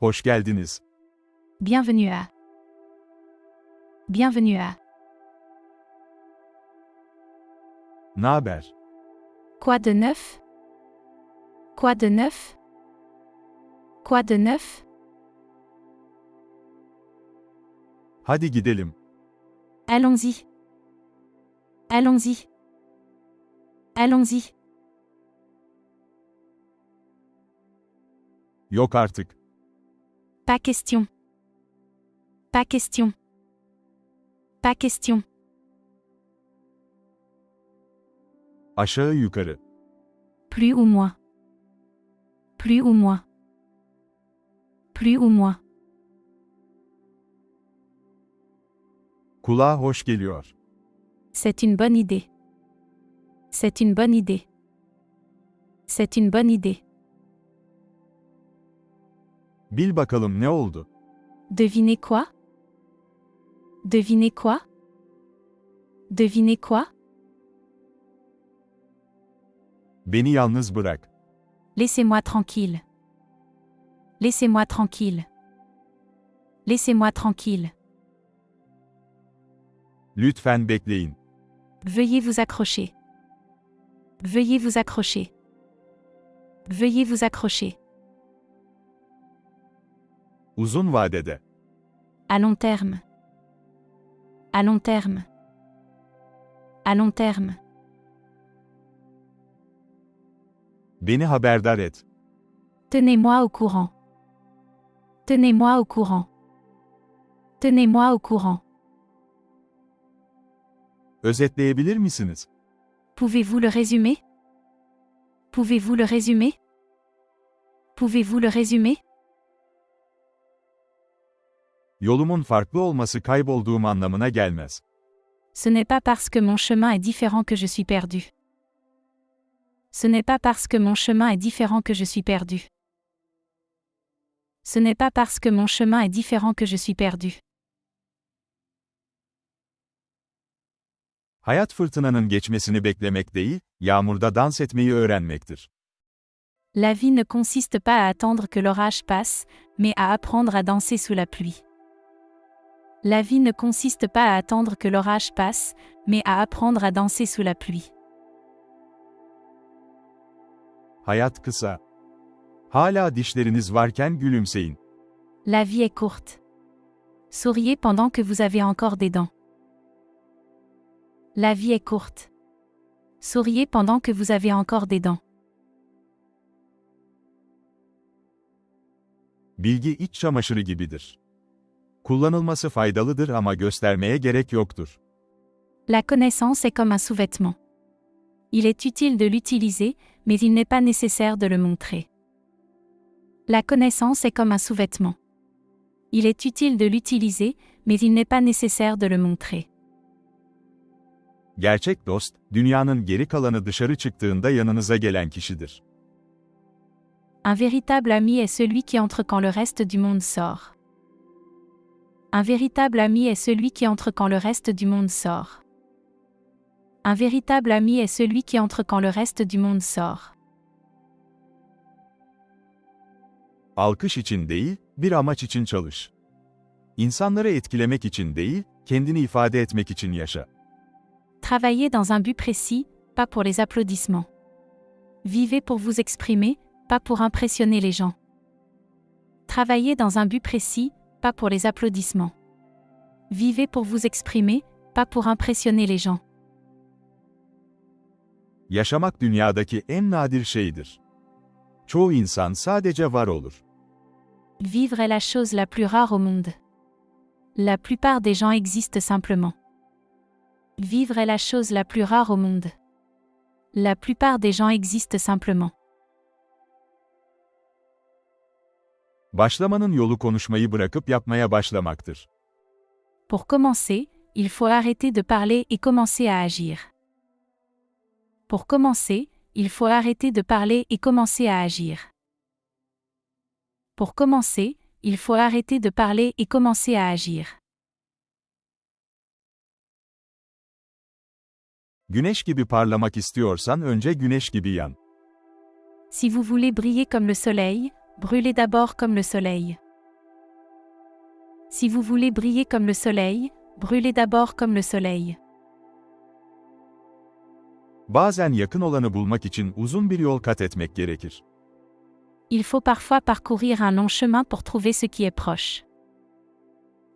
Hoş geldiniz. Bienvenue à. Bienvenue à. Naber? Quoi de neuf Quoi de neuf Quoi de neuf Hadi gidelim. Allons-y. Allons-y. Allons-y. Yok artık. Pas question. Pas question. Pas question. Aşağı yukarı. Plus ou moins. Plus ou moins. Plus ou moins. Kulağa hoş geliyor. C'est une bonne idée. C'est une bonne idée. C'est une bonne idée. Bil bakalım ne oldu? Devinez quoi Devinez quoi Devinez quoi Beni yalnız bırak. Laissez-moi tranquille. Laissez-moi tranquille. Laissez-moi tranquille. Lütfen bekleyin. Veuillez vous accrocher. Veuillez vous accrocher. Veuillez vous accrocher. Uzun vadede. À long terme. À long terme. À long terme. Beni haberdar et. Tenez-moi au courant. Tenez-moi au courant. Tenez-moi au courant. Özetleyebilir misiniz? Pouvez-vous le résumer? Pouvez-vous le résumer? Pouvez-vous le résumer? Yolumun farklı olması kaybolduğum anlamına gelmez. Ce n'est pas parce que mon chemin est différent que je suis perdu. Ce n'est pas parce que mon chemin est différent que je suis perdu. Ce n'est pas parce que mon chemin est différent que je suis perdu. Hayat fırtınanın geçmesini beklemek değil, yağmurda dans etmeyi öğrenmektir. La vie ne consiste pas à attendre que l'orage passe, mais à apprendre à danser sous la pluie. La vie ne consiste pas à attendre que l'orage passe, mais à apprendre à danser sous la pluie. Hayat kısa. Hala dişleriniz varken gülümseyin. La vie est courte. Souriez pendant que vous avez encore des dents. La vie est courte. Souriez pendant que vous avez encore des dents. Bilgi iç çamaşırı gibidir. Kullanılması faydalıdır ama göstermeye gerek yoktur. La connaissance est comme un sous-vêtement. Il est utile de l'utiliser, mais il n'est pas nécessaire de le montrer. La connaissance est comme un sous-vêtement. Il est utile de l'utiliser, mais il n'est pas nécessaire de le montrer. Gerçek dost, dünyanın geri kalanı dışarı çıktığında yanınıza gelen kişidir. Un véritable ami est celui qui entre quand le reste du monde sort. Un véritable ami est celui qui entre quand le reste du monde sort. Un véritable ami est celui qui entre quand le reste du monde sort. Alkış için değil, bir amaç için çalış. İnsanları etkilemek için değil, kendini ifade etmek için yaşa. Travaillez dans un but précis, pas pour les applaudissements. Vivez pour vous exprimer, pas pour impressionner les gens. Travaillez dans un but précis, pas pour les applaudissements. Vivez pour vous exprimer, pas pour impressionner les gens. Yaşamak dünyadaki en nadir şeydir. Çoğu insan sadece var olur. Vivre est la chose la plus rare au monde. La plupart des gens existent simplement. Vivre est la chose la plus rare au monde. La plupart des gens existent simplement. Başlamanın yolu konuşmayı bırakıp yapmaya başlamaktır. Pour commencer, il faut arrêter de parler et commencer à agir. Pour commencer, il faut arrêter de parler et commencer à agir. Pour commencer, il faut arrêter de parler et commencer à agir. Güneş gibi parlamak istiyorsan önce güneş gibi yan. Si vous voulez briller comme le soleil, brûlez d'abord comme le soleil. Si vous voulez briller comme le soleil, brûlez d'abord comme le soleil. Bazen yakın olanı bulmak için uzun bir yol kat etmek gerekir. Il faut parfois parcourir un long chemin pour trouver ce qui est proche.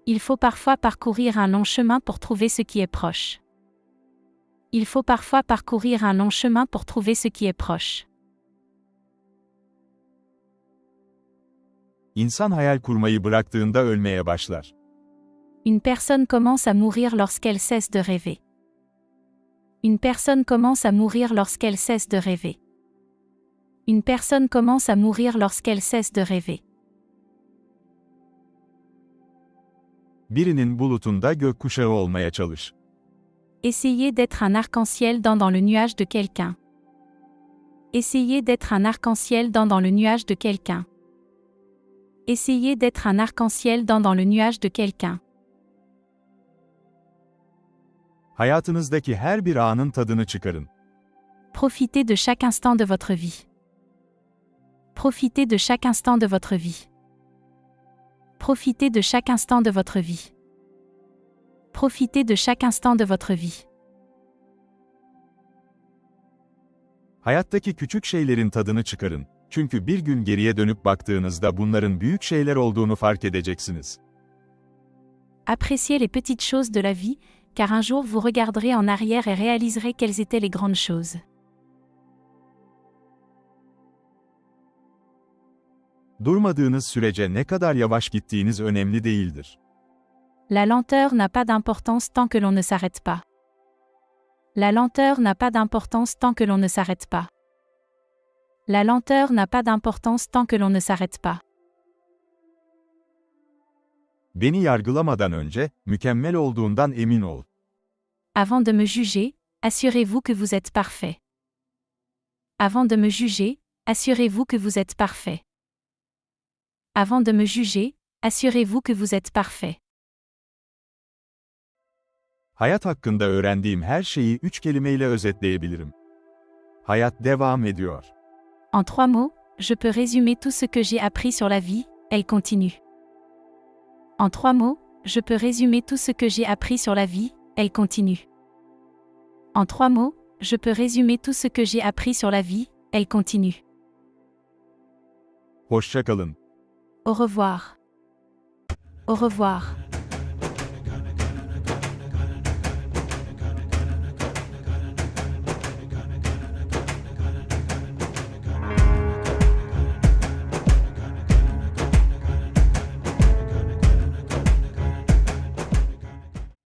Il faut parfois parcourir un long chemin pour trouver ce qui est proche. Il faut parfois parcourir un long chemin pour trouver ce qui est proche. İnsan hayal kurmayı bıraktığında ölmeye başlar. Une personne commence à mourir lorsqu'elle cesse de rêver. Une personne commence à mourir lorsqu'elle cesse de rêver. Une personne commence à mourir lorsqu'elle cesse de rêver. Birinin bulutunda gökkuşağı olmaya çalış. Essayez d'être un arc-en-ciel dans, dans le nuage de quelqu'un. Essayez d'être un arc-en-ciel dans, dans le nuage de quelqu'un. Essayez d'être un arc-en-ciel dans, dans le nuage de quelqu'un. Hayatınızdaki her bir anın tadını çıkarın. Profitez de chaque instant de votre vie. Profitez de chaque instant de votre vie. Profitez de chaque instant de votre vie. Profitez de chaque instant de votre vie. Hayattaki küçük şeylerin tadını çıkarın. Çünkü bir gün geriye dönüp baktığınızda bunların büyük şeyler olduğunu fark edeceksiniz. Appréciez les petites choses de la vie, car un jour vous regarderez en arrière et réaliserez quelles étaient les grandes choses. Durmadığınız sürece ne kadar yavaş gittiğiniz önemli değildir. La lenteur n'a pas d'importance tant que l'on ne s'arrête pas. La lenteur n'a pas d'importance tant que l'on ne s'arrête pas. La lenteur n'a pas d'importance tant que l'on ne s'arrête pas. Beni yargılamadan önce, mükemmel olduğundan emin ol. Avant de me juger, assurez-vous que vous êtes parfait. Avant de me juger, assurez-vous que vous êtes parfait. Avant de me juger, assurez-vous que vous êtes parfait. Hayat hakkında öğrendiğim her şeyi üç kelimeyle özetleyebilirim. Hayat devam ediyor. En trois mots, je peux résumer tout ce que j'ai appris sur la vie, elle continue. En trois mots, je peux résumer tout ce que j'ai appris sur la vie, elle continue. En trois mots, je peux résumer tout ce que j'ai appris sur la vie, elle continue. Au revoir. Au revoir.